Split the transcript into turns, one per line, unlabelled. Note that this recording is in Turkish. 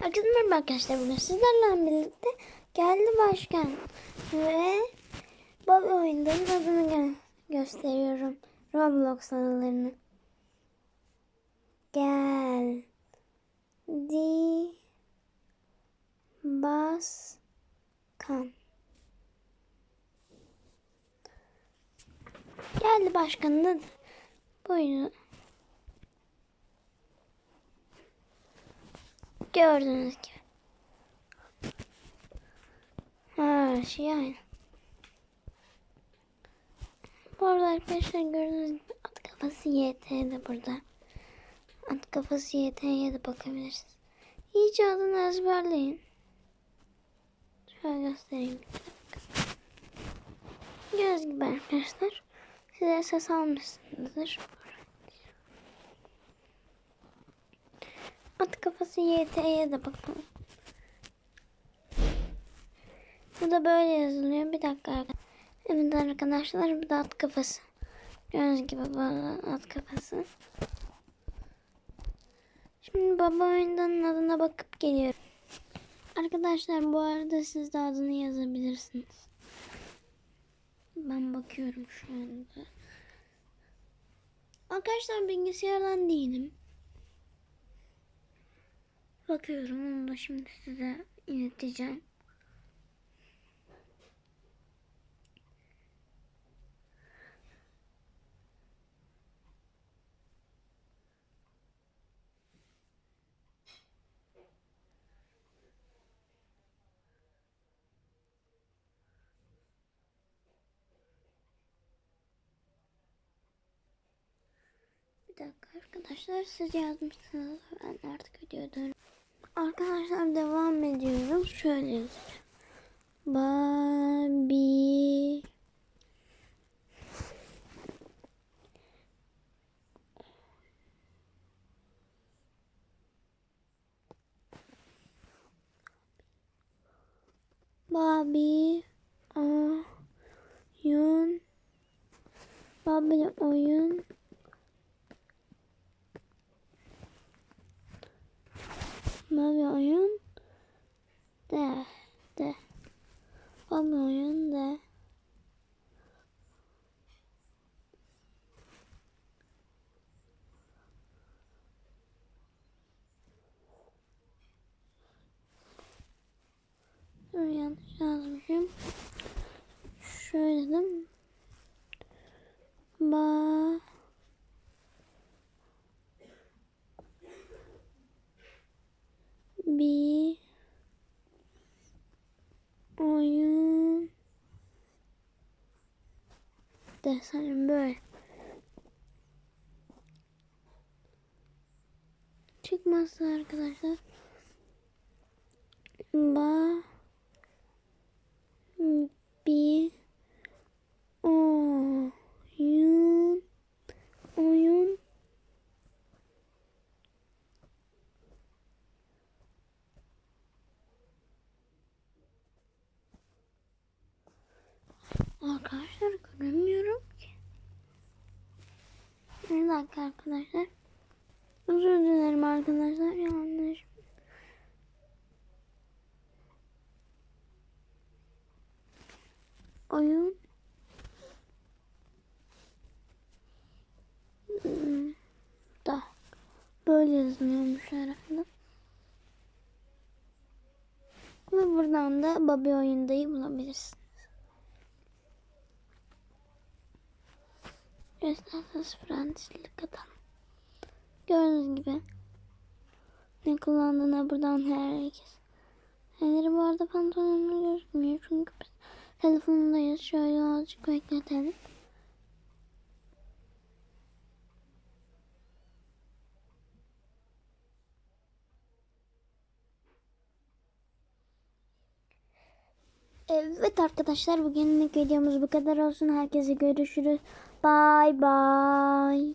Herkese merhaba arkadaşlar. Bugün sizlerle birlikte geldi başkan. Ve Bobby oyundayım. Adını gö- gösteriyorum. Roblox adalarını. Gel. Di. Baskan. Geldi başkan da bu oyunu Gördüğünüz gibi. Her şey aynı. Bu arada arkadaşlar gördüğünüz gibi at kafası YT de burada. At kafası YT'ye de bakabilirsiniz. İyice adını ezberleyin. Şöyle göstereyim. Gördüğünüz gibi arkadaşlar. Size ses almışsınızdır. At kafası YT'ye de bakalım. Bu da böyle yazılıyor. Bir dakika. Evet arkadaşlar bu da at kafası. Gördüğünüz gibi da at kafası. Şimdi baba oyundan adına bakıp geliyorum. Arkadaşlar bu arada siz de adını yazabilirsiniz. Ben bakıyorum şu anda. Arkadaşlar bilgisayardan değilim. Bakıyorum onu da şimdi size ileteceğim. Bir dakika arkadaşlar siz yazmışsınız. Ben artık videoya dön. Arkadaşlar devam ediyorum. Şöyle. Babi Babi oyun Babi oyun Babi oyun de de Babi oyun de yanlış yazmışım. Şöyle dedim. Ba bir oyun. Desem böyle. Çıkmazsa arkadaşlar. Ba bir oyun oyun Arkadaşlar göremiyorum ki. Bir dakika arkadaşlar. Özür dilerim arkadaşlar yanlış. Oyun Hmm, da böyle yazılıyormuş herhalde. Ve buradan da Bobby oyundayı bulabilirsiniz. Esnafsız mühendislik adam. Gördüğünüz gibi ne kullandığına buradan herkes. Elleri bu arada pantolonla gözükmüyor çünkü biz telefonundayız. Şöyle azıcık bekletelim. Evet arkadaşlar bugünlük videomuz bu kadar olsun. Herkese görüşürüz. Bye bye.